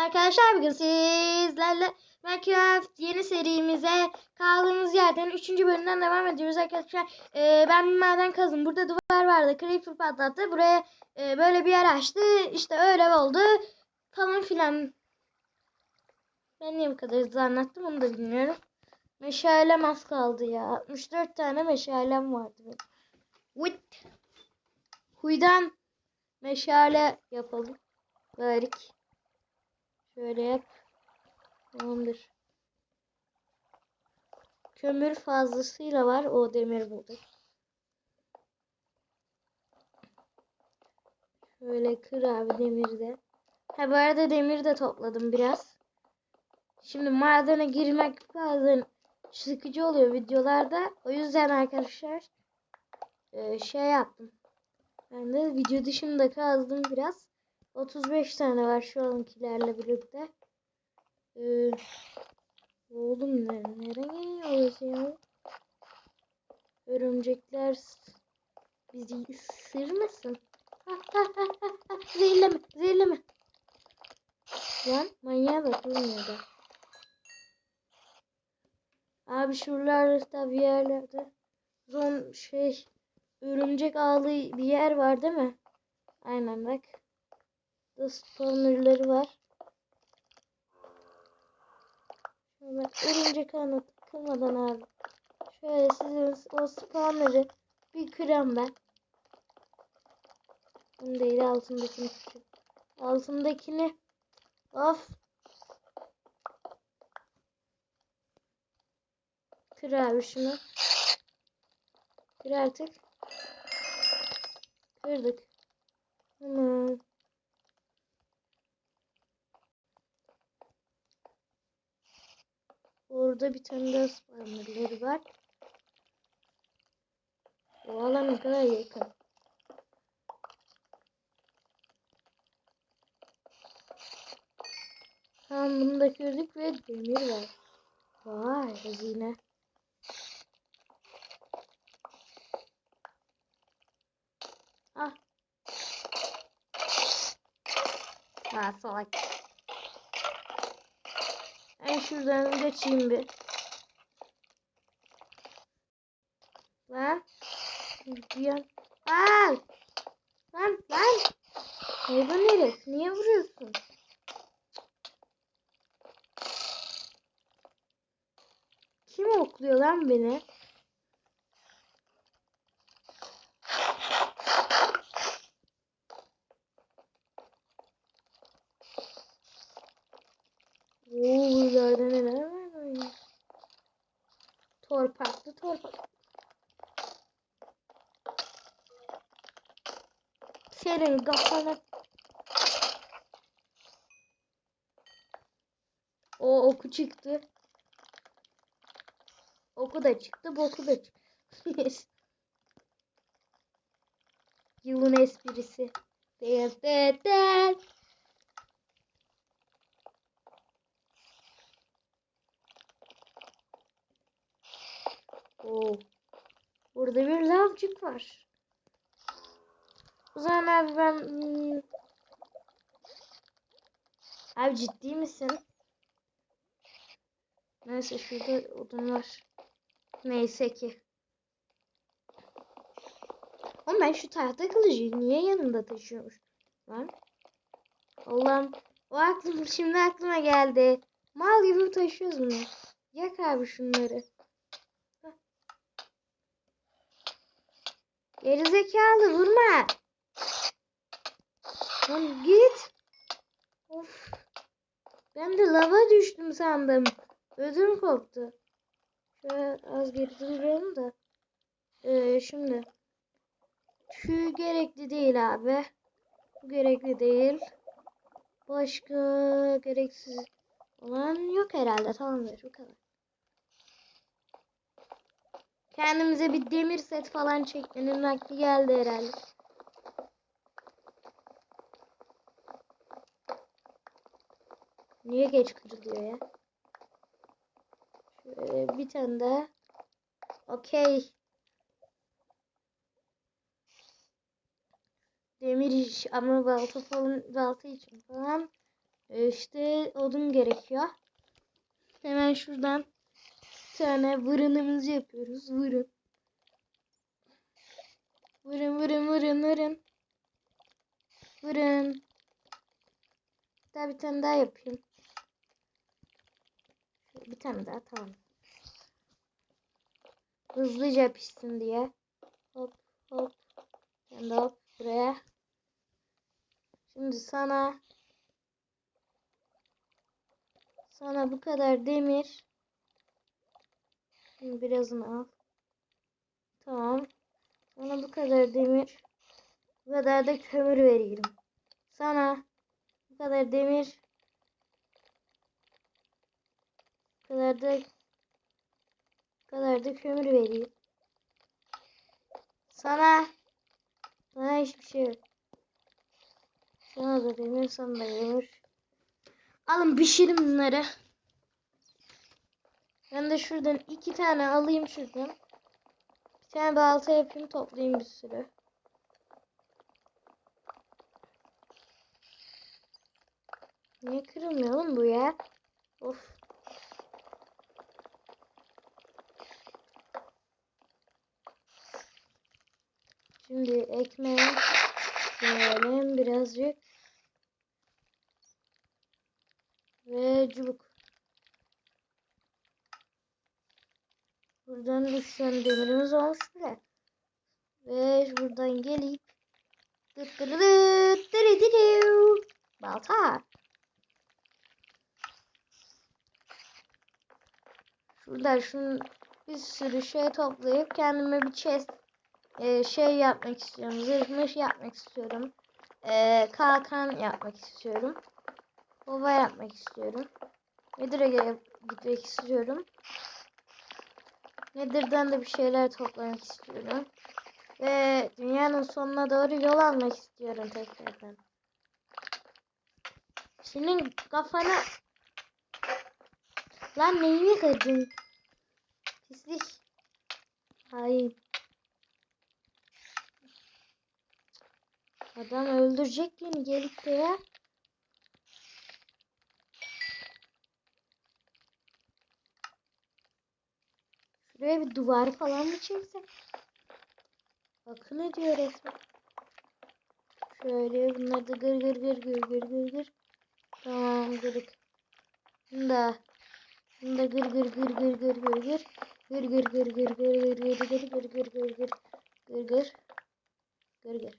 Arkadaşlar bugün sizlerle Minecraft yeni serimize kaldığımız yerden 3. bölümden devam ediyoruz arkadaşlar. Ee, ben bir maden kazdım. Burada duvar vardı. Creeper patlattı. Buraya e, böyle bir yer açtı. İşte öyle oldu. Falan filan. Ben niye bu kadar hızlı anlattım onu da bilmiyorum. Meşalem az kaldı ya. 64 tane meşalem vardı benim. Huydan meşale yapalım. Verik. Şöyle yap. Tamamdır. Kömür fazlasıyla var. O demir bulduk. Şöyle kır abi demiri de. Ha bu arada demir de topladım biraz. Şimdi madene girmek bazen sıkıcı oluyor videolarda. O yüzden arkadaşlar e, şey yaptım. Ben de video dışında kazdım biraz. 35 tane var şu ankilerle birlikte. Ee, oğlum ne, nereye geliyoruz ya? Örümcekler bizi ısırmasın. Zehirleme, zehirleme. Lan manyağa bak da. Abi şuralarda bir yerlerde zon şey örümcek ağlı bir yer var değil mi? Aynen bak. Da spawnerları var. Şöyle örümcek ağına takılmadan abi. Şöyle sizin o spawner'ı bir kıram ben. Bunu değil altındakini kırayım. Altındakini of Kır abi şunu. Kır artık. Kırdık. Tamam. Orada bir tane daha spawnerları var. O alan ne kadar yakın. Tamam bunu da kırdık ve demir var. Vay hazine. Ah. Ha salak. Ben şuradan geçeyim bir. Lan. Bir an. Aa! Lan lan. Hayvan herif. Niye vuruyorsun? Kim okluyor lan beni? Oo buralarda neler var böyle? Torpaklı torpak. Senin kafana. O oku çıktı. Oku da çıktı, boku da çıktı. Yılın esprisi. Evet, evet, evet. Oo. Burada bir lavcık var. O zaman abi ben... hmm, Abi ciddi misin? Neyse şurada odun var. Neyse ki. Ama ben şu tahta kılıcı niye yanında taşıyormuş? Lan. Allah'ım. O aklım şimdi aklıma geldi. Mal gibi taşıyoruz bunu. Yak abi şunları. Gerizekalı vurma. Lan git. Of. Ben de lava düştüm sandım. Ödüm koptu. Şöyle az geri duralım da. Ee, şimdi. Şu gerekli değil abi. Bu gerekli değil. Başka gereksiz olan yok herhalde. Tamamdır bu kadar. Kendimize bir demir set falan çekmenin vakti geldi herhalde. Niye geç kırılıyor ya? Şöyle bir tane daha. Okey. Demir iş ama balta falan balta için falan e, işte odun gerekiyor. Hemen şuradan tane vırınımızı yapıyoruz. Vırın. Vırın vırın vırın vırın. Vırın. Daha bir tane daha yapayım. Bir tane daha tamam. Hızlıca pişsin diye. Hop hop. Ben hop buraya. Şimdi sana sana bu kadar demir. Birazını al. Tamam. Sana bu kadar demir. Bu kadar da kömür vereyim. Sana bu kadar demir. Bu kadar da bu kadar da kömür vereyim. Sana sana hiçbir şey yok. Sana da demir, sana da demir. Alın pişirin bunları. Ben de şuradan iki tane alayım şuradan. Bir tane balta yapayım toplayayım bir sürü. Niye kırılmıyor oğlum bu ya? Of. Şimdi ekmeği koyalım birazcık. Ve çubuk. Buradan üç tane demirimiz olmuş bile. Ve buradan gelip dıt dırı dırı balta. Şuradan şunu bir sürü şey toplayıp kendime bir chest e, şey yapmak istiyorum. Zırhmış yapmak istiyorum. E, kalkan yapmak istiyorum. Kova yapmak istiyorum. Gel- gitmek istiyorum. Nether'dan da bir şeyler toplamak istiyorum. Ve dünyanın sonuna doğru yol almak istiyorum tekrardan. Senin kafana... Lan neyini kırdın? Pislik. Hayır. Adam öldürecek beni gelip de ya. Şuraya bir duvar falan mı çeksek? Bakın ne diyor resmen. Şöyle bunları da gır gır gır gır gır gır gır. Tamam gırık. Bunu da. Bunu da gır gır gır gır gır gır gır. Gır gır gır gır gır gır gır gır gır gır gır gır gır gır gır gır.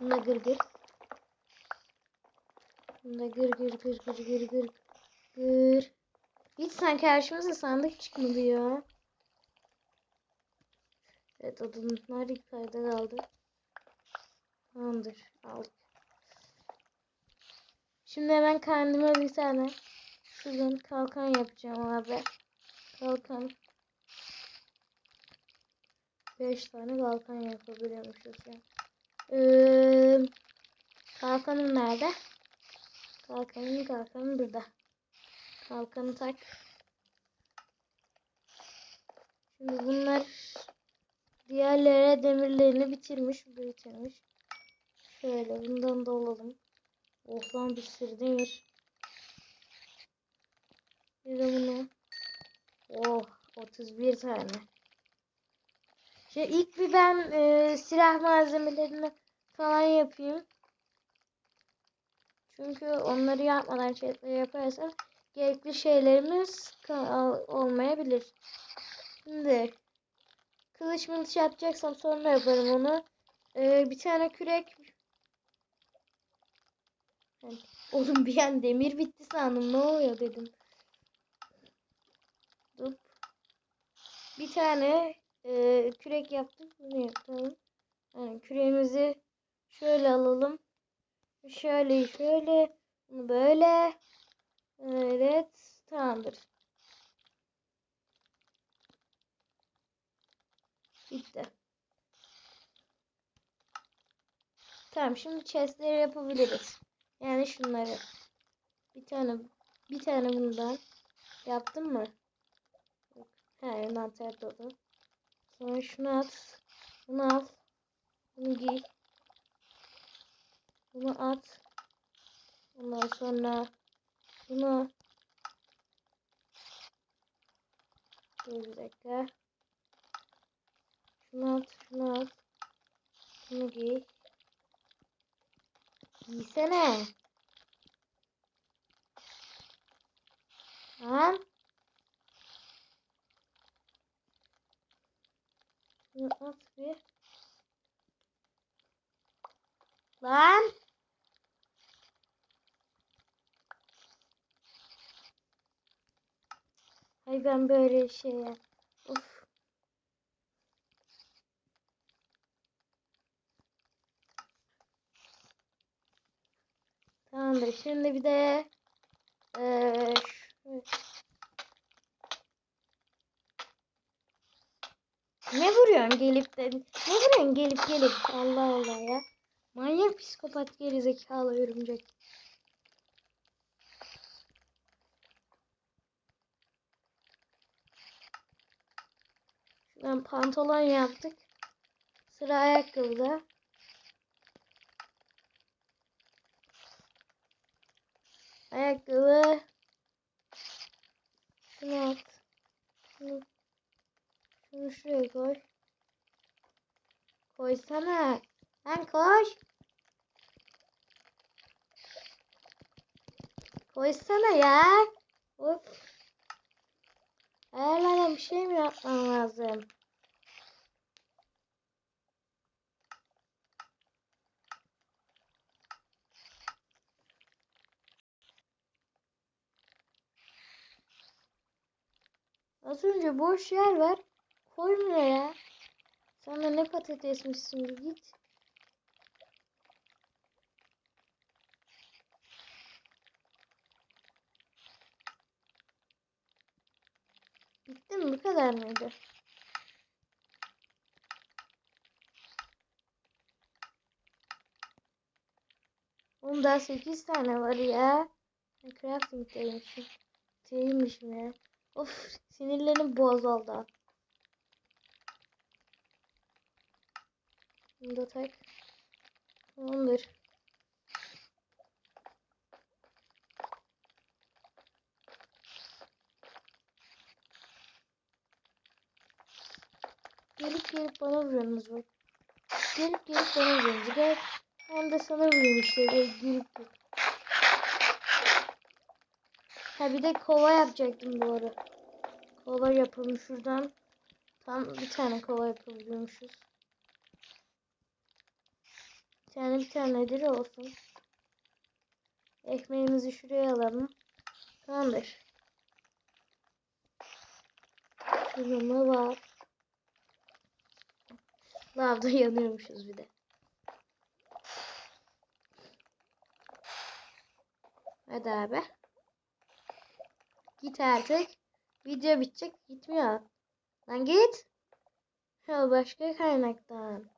Bunu da gır gır. Bunu da gır gır gır gır gır gır gır. Sanki karşımıza sandık çıkmadı ya. Evet odunlar yukarıda kaldı. Tamamdır aldık. Şimdi hemen kendime bir tane şuradan kalkan yapacağım abi. Kalkan. 5 tane kalkan yapabiliyormuşuz ya. Ee, kalkanım nerede? Kalkanım kalkanım burada. Kalkanı tak. Şimdi bunlar diğerlere demirlerini bitirmiş. Bitirmiş. Şöyle bundan da alalım. Oh lan bir sürü demir. Bir de bunu. Oh 31 tane. Şimdi ilk bir ben e, silah malzemelerini falan yapayım. Çünkü onları yapmadan şeyleri yaparsan gerekli şeylerimiz olmayabilir. Şimdi kılıç mılıç yapacaksam sonra yaparım onu. Ee, bir tane kürek. Yani, oğlum bir an demir bitti sandım. Ne oluyor dedim. Dur. Bir tane e, kürek yaptım. Bunu yapalım. Yani küreğimizi şöyle alalım. Şöyle şöyle. Bunu böyle. Evet. Tamamdır. Bitti. Tamam şimdi chestleri yapabiliriz. Yani şunları. Bir tane bir tane bundan yaptım mı? He envanter dolu. Sonra şunu at. Bunu al. Bunu giy. Bunu at. Ondan sonra bunu Dur bir dakika. Şunu at, şunu at. Şunu giy. Giysene. Lan. Şunu at bir. Lan. Ay ben böyle şey ya. Of. Tamamdır. Şimdi bir de şu- ne vuruyorsun gelip de ne vuruyorsun gelip gelip Allah Allah ya. Manyak psikopat gerizekalı örümcek. Şuradan pantolon yaptık. Sıra ayakkabıda. Ayakkabı. Şunu at. Şunu, şunu şuraya koy. Koysana. Lan koş. Koysana ya. Of. Ayarlara bir şey mi yapmam lazım? Az önce boş yer var. Koymuyor ya. Sen de ne patatesmişsin git. Bitti mi? Bu kadar mıydı? Oğlum daha 8 tane var ya. Ben crafting'deymişim. Değilmişim ya. Of sinirlerim bozuldu. Bunu da tak. Tamamdır. Gelip gelip bana vuruyorsunuz bak. Gelip gelip bana vuruyorsunuz. Gel. Ben de sana vurayım işte. Böyle gelip gelip. Ha bir de kova yapacaktım bu ara. Kova yapalım şuradan. Tam bir tane kova yapabiliyormuşuz. Bir tane bir tane nedir olsun. Ekmeğimizi şuraya alalım. Tamamdır. Şurada var. Lavda yanıyormuşuz bir de. Hadi abi. Git artık. Video bitecek. Gitmiyor. Lan git. Ya başka kaynaktan.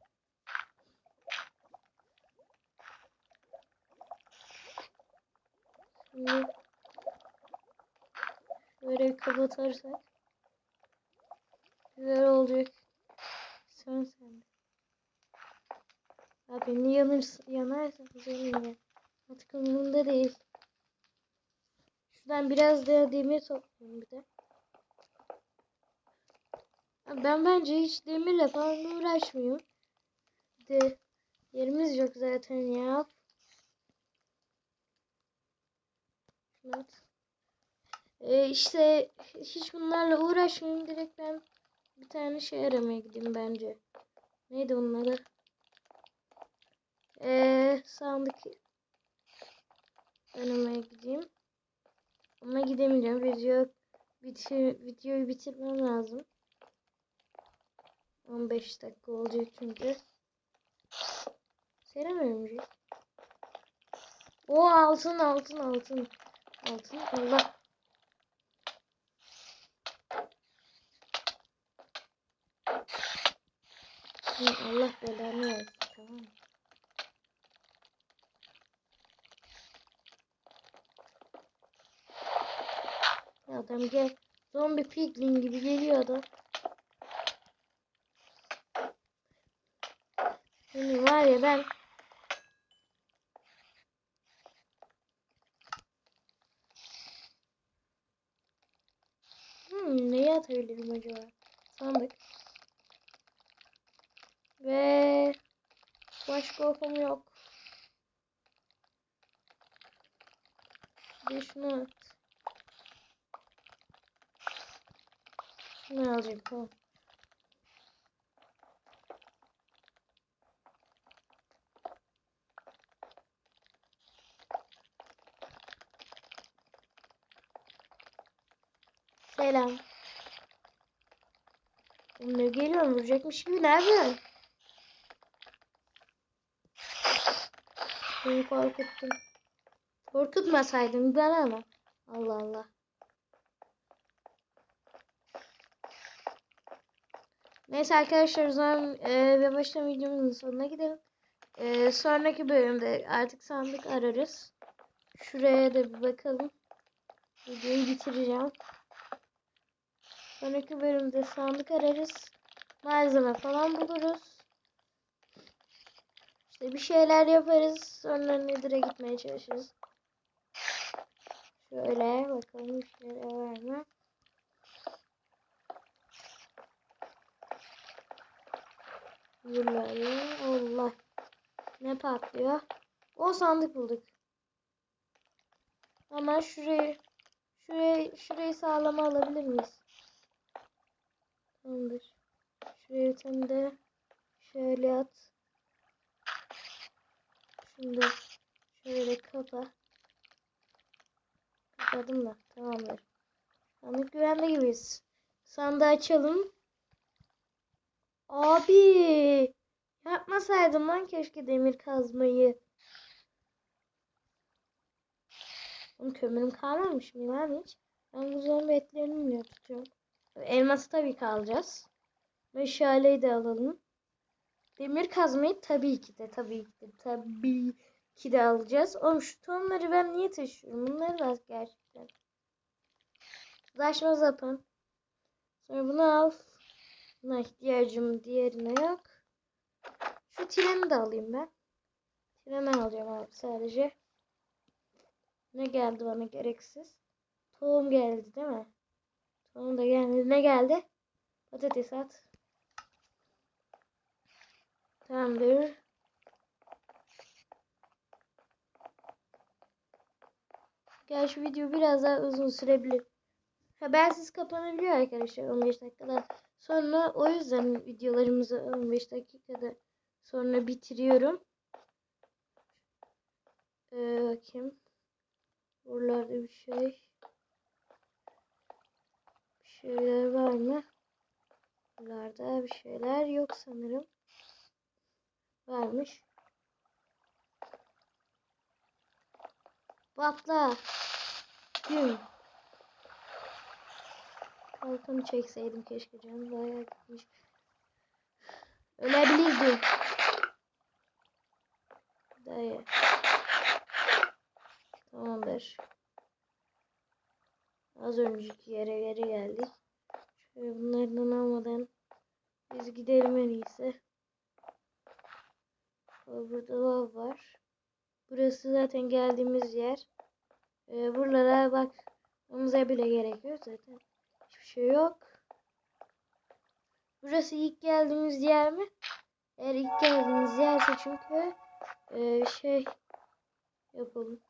Böyle bir kapatırsak güzel olacak. Sen sen. Abi ne yanırsın, yanarsanız yanın ya. Artık umurumda değil. Şuradan biraz da demir toplayayım bir de. Abi Ben bence hiç demirle falan uğraşmıyorum. De yerimiz yok zaten ya. At. Ee, işte hiç bunlarla uğraşmayayım. Direkt ben bir tane şey aramaya gideyim bence. Neydi onun adı? Ee, sağındaki aramaya gideyim. Ama gidemeyeceğim. Video bitir, videoyu bitirmem lazım. 15 dakika olacak çünkü. Seremiyorum şey. O altın altın altın. Altın Allah. Senin Allah belanı versin tamam mı? Adam gel. Zombi piglin gibi geliyor adam. Şimdi var ya ben Hmm, neye atabilirim acaba? Sandık. Ve başka okum yok. Bir şunu at. Şunu alacağım tamam. Selam. Ne geliyor vuracakmış gibi nerede? Beni korkuttun. Korkutmasaydın bana ama. Allah Allah. Neyse arkadaşlar o zaman e, ve baştan videomuzun sonuna gidelim. E, sonraki bölümde artık sandık ararız. Şuraya da bir bakalım. Videoyu bitireceğim. Sonraki bölümde sandık ararız. Malzeme falan buluruz. İşte bir şeyler yaparız. Sonra Nether'a gitmeye çalışırız. Şöyle bakalım bir şeyler var mı? Buraları Allah. Ne patlıyor? O sandık bulduk. Ama şurayı şurayı şurayı sağlama alabilir miyiz? Tamamdır. Tane de şöyle at. Da şöyle kapa. Kapadım da. Tamamdır. Sandık güvende gibiyiz. Sandığı açalım. Abi. Yapmasaydım lan keşke demir kazmayı. Oğlum kömürüm kalmamış mı lan hiç? Ben bu zombi etlerini mi tutuyorum? Elması tabii ki alacağız. Meşaleyi de alalım. Demir kazmayı tabii ki de tabii ki de tabii ki de alacağız. Oğlum şu tonları ben niye taşıyorum? Bunları da gerçekten. Saçma sapan. Sonra bunu al. Buna ihtiyacım diğerine yok. Şu treni de alayım ben. Treni alacağım abi sadece. Ne geldi bana gereksiz? Tohum geldi değil mi? Tohum da geldi. Ne geldi? Patates at. Tamamdır. Gerçi video biraz daha uzun sürebilir. Habersiz kapanabiliyor arkadaşlar 15 dakikadan sonra. O yüzden videolarımızı 15 dakikada sonra bitiriyorum. Ee, bakayım. Buralarda bir şey. Bir şeyler var mı? Buralarda bir şeyler yok sanırım. Varmış. Patla. Güm. Kalkanı çekseydim keşke canım bayağı gitmiş. Ölebilirdim. Dayı. Tamamdır. Az önceki yere geri geldik. Şöyle bunlardan almadan biz gidelim en iyisi. Burada lav var. Burası zaten geldiğimiz yer. Ee, buralara bakmamıza bile gerekiyor zaten. Hiçbir şey yok. Burası ilk geldiğimiz yer mi? Eğer ilk geldiğimiz yerse çünkü e, şey yapalım.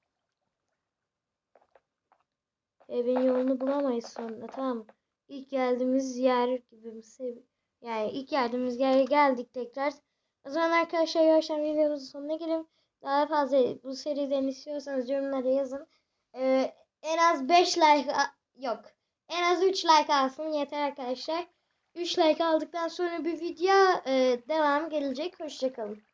Evin yolunu bulamayız sonra tamam mı? İlk geldiğimiz yer gibi yani ilk geldiğimiz yere geldik tekrar. O zaman arkadaşlar yavaştan videomuzun sonuna gelelim. Daha fazla bu seriden istiyorsanız yorumlara yazın. Ee, en az 5 like yok. En az 3 like alsın yeter arkadaşlar. 3 like aldıktan sonra bir video e, devam gelecek. Hoşçakalın.